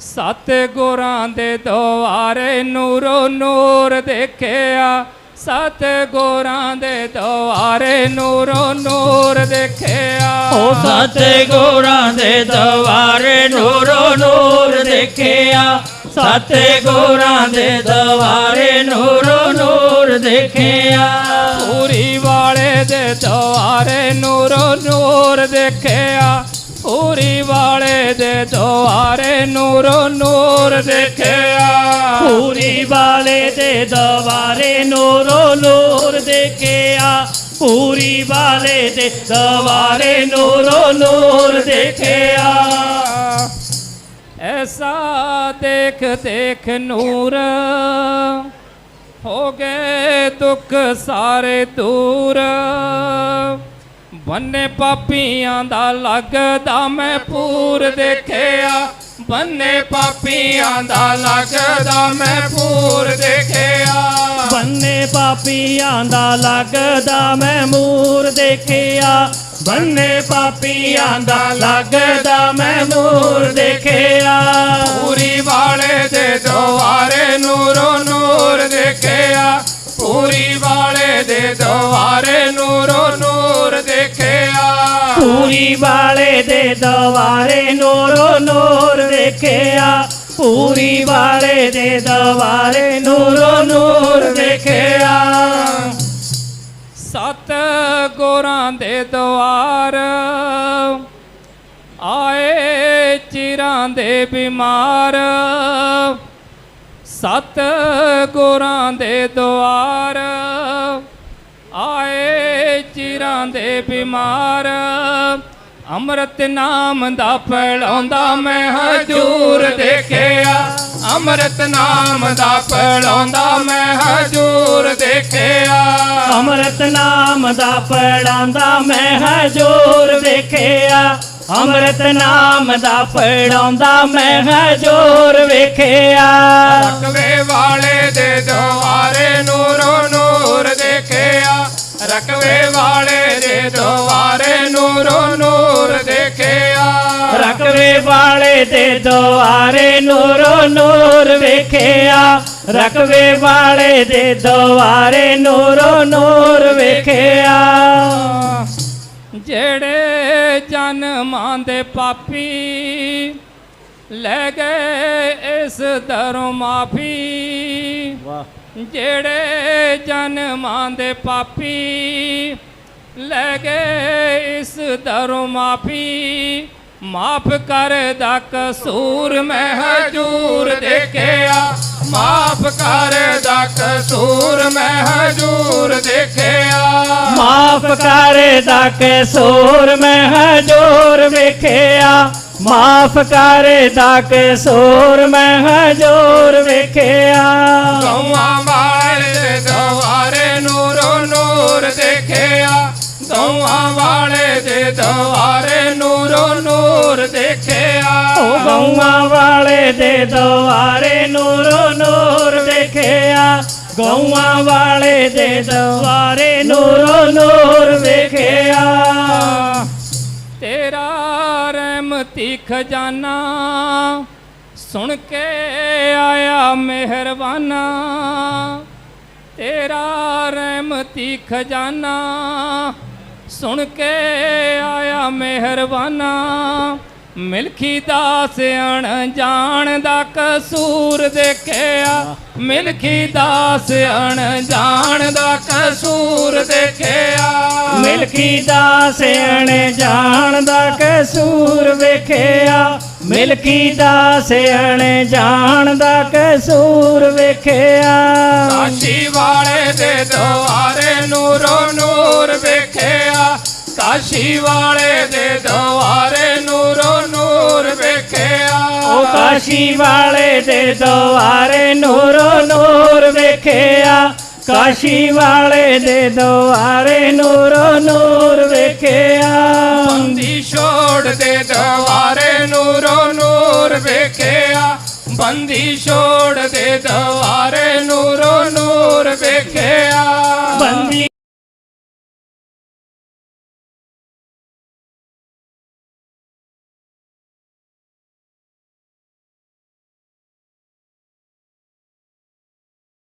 ਸਤ ਗੁਰਾਂ ਦੇ ਦੁਆਰੇ ਨੂਰੋ ਨੂਰ ਦੇਖਿਆ। ਸਤ ਗੁਰਾਂ ਦੇ ਦੁਆਰੇ ਨੂਰੋ ਨੂਰ ਦੇਖਿਆ। ਓ ਸਤੇ ਗੋਰਾਂ ਦੇ ਦਵਾਰੇ ਨੂਰੋ ਨੂਰ ਦੇਖਿਆ। ਸਤੇ ਗੋਰਾਂ ਦੇ ਦਵਾਰੇ ਨੂਰੋ ਨੂਰ ਦੇਖਿਆ। ਪੂਰੀ ਵਾਲੇ ਦੇ ਦੁਆਰੇ ਨੂਰੋ ਨੂਰ ਦੇਖਿਆ। ਪੂਰੀ ਵਾਲੇ ਦੇ ਦੁਆਰੇ ਨੂਰੋ ਨੂਰ ਦੇਖਿਆ। ਪੂਰੀ ਵਾਲੇ ਦੇ ਦਵਾਰੇ ਨੂਰੋ ਨੂਰ ਦੇਖਿਆ। ਪੂਰੀ ਵਾਲੇ ਦੇ ਦਵਾਰੇ ਨੂਰੋ ਨੂਰ ਦੇਖਿਆ। ਐਸਾ ਦੇਖ ਦੇਖ ਨੂਰ ਹੋ ਗਏ ਦੁੱਖ ਸਾਰੇ ਦੂਰ। ਬੰਨੇ ਪਾਪੀਆਂ ਦਾ ਲੱਗਦਾ ਮੈਂ ਪੂਰ ਦੇਖਿਆ। ਬੰਨੇ ਪਾਪੀਆਂ ਦਾ ਲੱਗਦਾ ਮੈਂ ਪੂਰ ਦੇਖਿਆ। ਬੰਨੇ ਪਾਪੀਆਂ ਦਾ ਲੱਗਦਾ ਮੈਂ ਮੂਰ ਦੇਖਿਆ। ਬੰਨੇ ਪਾਪੀਆਂ ਦਾ ਲੱਗਦਾ ਮੈਂ ਮੂਰ ਦੇਖਿਆ। ਪੂਰੀ ਵਾਲੇ ਦੇ ਦੁਆਰੇ ਨੂਰੋ ਨੂਰ ਦੇਖਿਆ। ਪੂਰੀ ਵਾਲੇ ਦੇ ਦੁਆਰੇ ਨੂਰੋ ਨੂਰ ਦੇਖਿਆ। ਪੂਰੀ ਵਾਲੇ ਦੇ ਦਵਾਰੇ ਨੂਰੋ ਨੂਰ ਦੇਖਿਆ। ਪੂਰੀ ਵਾਲੇ ਦੇ ਦਵਾਰੇ ਨੂਰੋ ਨੂਰ ਦੇਖਿਆ। ਸਤ ਗੁਰਾਂ ਦੇ ਦੁਆਰ ਆਏ ਚਿਰਾਂ ਦੇ ਬਿਮਾਰ। ਸਤ ਗੁਰਾਂ ਦੇ ਦੁਆਰ, ਆਏ ਚਿਰਾਂ ਦੇ ਬਿਮਾਰ। ਅੰਮ੍ਰਿਤ ਨਾਮ ਦਾ ਫੈਲਾਉਂਦਾ ਮੈਂ ਹਜੂਰ ਦੇਖਿਆ। ਅੰਮ੍ਰਿਤ ਨਾਮ ਦਾ ਫੈਲਾਉਂਦਾ ਮੈਂ ਹਜੂਰ ਦੇਖਿਆ। ਅੰਮ੍ਰਿਤ ਨਾਮ ਦਾ ਪੜਾਉਂਦਾ ਮੈਂ ਹਜੂਰ ਦੇਖਿਆ। ਅੰਮ੍ਰਿਤ ਨਾਮ ਦਾ ਪੜਾਉਂਦਾ ਮੈਂ ਹਜੂਰ ਵੇਖਿਆ। ਰਕਵੇ ਵਾਲੇ ਦੇ ਦੁਆਰੇ ਨੂਰੋ ਨੂਰ ਦੇਖਿਆ। ਰਕਵੇ ਵਾਲੇ ਦੇ ਦੁਆਰੇ ਨੂਰੋ ਨੂਰ ਦੇਖਿਆ। ਰਕਵੇ ਵਾਲੇ ਦੇ ਦੁਆਰੇ ਨੂਰੋ ਨੂਰ ਵੇਖਿਆ। ਰਕਵੇ ਵਾਲੇ ਦੇ ਦੁਆਰੇ ਨੂਰੋ ਨੂਰ ਵੇਖਿਆ। ਜਿਹੜੇ ਜਨਮਾਂ ਦੇ ਪਾਪੀ ਲੈ ਗਏ ਇਸ ਦਰੋਂ ਮਾਫੀ। ਜਿਹੜੇ ਜਨਮਾਂ ਦੇ ਪਾਪੀ ਲੈ ਗਏ ਇਸ ਦਰੋਂ ਮਾਫੀ। ਮਾਫ ਕਰਦਾ ਕਸੂਰ ਮੈਂ ਹਜੂਰ ਦੇਖਿਆ ਮਾਫ ਕਰਦਾ ਕਸੂਰ ਮੈਂ ਹਜੂਰ ਦੇਖਿਆ ਮਾਫ ਕਰ ਦਾ ਕਸੂਰ ਮੈਂ ਹਜੂਰ ਵੇਖਿਆ ਮਾਫ ਕਰ ਦਾ ਕਸੂਰ ਮੈਂ ਹਜੂਰ ਵੇਖਿਆ ਗਊਆਂ ਵਾਲੇ ਦੇ ਦੁਆਰੇ ਨੂਰੋ ਨੂਰ ਦੇਖਿਆ ਗਊਆਂ ਵਾਲੇ ਦੇ ਦੁਆਰੇ ਨੂਰੋ ਨੂਰ ਦੇਖਿਆ ਉਹ ਗਊਆਂ ਵਾਲੇ ਦੇ ਦੁਆਰੇ ਨੂਰੋ ਨੂਰ ਵੇਖਿਆ, ਗਊਆਂ ਵਾਲੇ ਦੇ ਦੁਆਰੇ ਨੂਰੋ ਨੂਰ ਵੇਖਿਆ। ਤੇਰਾ ਰਹਿਮਤੀ ਖਜ਼ਾਨਾ ਸੁਣ ਕੇ ਆਇਆ ਮਿਹਰਬਾਨਾ। ਤੇਰਾ ਰਹਿਮਤੀ ਖਜ਼ਾਨਾ ਸੁਣ ਕੇ ਆਇਆ ਮਿਹਰਬਾਨਾ। ਮਿਲਖੀ ਦਾਸ ਅਣ ਜਾਣ ਦਾ ਕਸੂਰ ਦੇਖਿਆ। ਮਿਲਖੀ ਦਾਸ ਅਣ ਜਾਣ ਦਾ ਕਸੂਰ ਦੇਖਿਆ। ਮਿਲਕੀ ਦਾ ਸਿਆਣ ਜਾਣ ਦਾ ਕਸੂਰ ਵੇਖਿਆ। ਮਿਲਕੀ ਦਾ ਸਿਆਣ ਜਾਣ ਦਾ ਕਸੂਰ ਵੇਖਿਆ। ਕਾਸ਼ੀ ਵਾਲੇ ਦੇ ਦੁਆਰੇ ਨੂਰੋ ਨੂਰ ਵੇਖਿਆ। ਕਾਸ਼ੀ ਵਾਲੇ ਦੇ ਦੁਆਰੇ ਕਾਸ਼ੀ ਵਾਲੇ ਦੇ ਦੁਆਰੇ ਨੂਰੋ ਨੂਰ ਵੇਖਿਆ। ਕਾਸ਼ੀ ਵਾਲੇ ਦੇ ਦੁਆਰੇ ਨੂਰੋ ਨੂਰ ਵੇਖਿਆ। ਬੰਦੀ ਛੋੜ ਦੇ ਦੁਆਰੇ ਨੂਰੋ ਨੂਰ ਵੇਖਿਆ। ਬੰਦੀ ਛੋੜ ਦੇ ਦੁਆਰੇ ਨੂਰੋ ਨੂਰ ਵੇਖਿਆ। ਬੰਦੀ